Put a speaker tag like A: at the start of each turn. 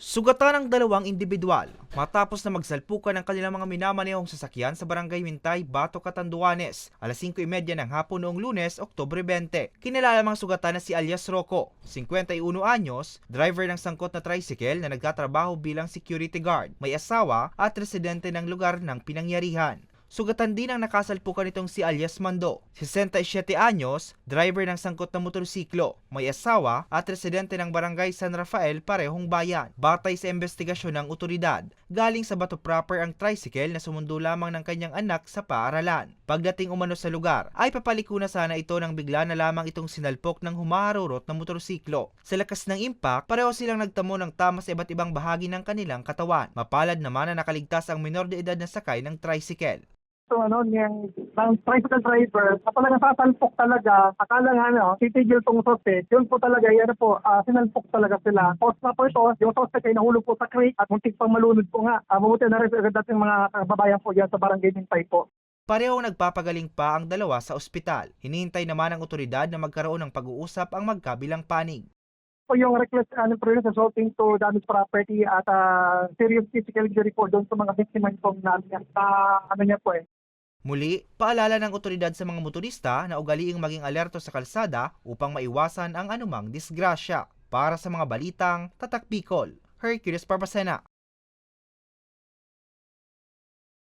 A: Sugatan ng dalawang individual matapos na magsalpukan ng kanilang mga minamanehong sasakyan sa barangay Wintay, Bato, Catanduanes alas 5.30 ng hapon noong lunes, Oktubre 20. Kinalala mga sugatan na si alias Rocco, 51 anyos, driver ng sangkot na tricycle na nagtatrabaho bilang security guard, may asawa at residente ng lugar ng pinangyarihan. Sugatan din ang nakasalpukan nitong si alias Mando, 67 anyos, driver ng sangkot na motorsiklo, may asawa at residente ng barangay San Rafael parehong bayan. Batay sa investigasyon ng otoridad, galing sa Bato proper ang tricycle na sumundo lamang ng kanyang anak sa paaralan. Pagdating umano sa lugar, ay papaliko na sana ito nang bigla na lamang itong sinalpok ng humaharurot na motorsiklo. Sa lakas ng impact, pareho silang nagtamo ng tama sa iba't ibang bahagi ng kanilang katawan. Mapalad naman na nakaligtas ang minor de edad na sakay ng tricycle.
B: So ano, yung ng tricycle driver, na talaga sasalpok talaga, akala nga ano, titigil tong suspect, yun po talaga, yan po, ah, sinalpok talaga sila. Tapos na po ito, yung suspect ay nahulog po sa creek at muntik pang malunod po nga. Uh, mabuti na rin natin mga kababayan po dyan sa barangay Nintay po.
A: Parehong nagpapagaling pa ang dalawa sa ospital. Hinihintay naman ng otoridad na magkaroon ng pag-uusap ang magkabilang panig.
B: po yung reckless ano, prudence resulting to damage property at ah, serious physical injury po doon sa mga biktima po namin. Uh, ano niya po eh.
A: Muli, paalala ng otoridad sa mga motorista na ugaliing maging alerto sa kalsada upang maiwasan ang anumang disgrasya. Para sa mga balitang Tatak Bicol, Hercules Parpasena.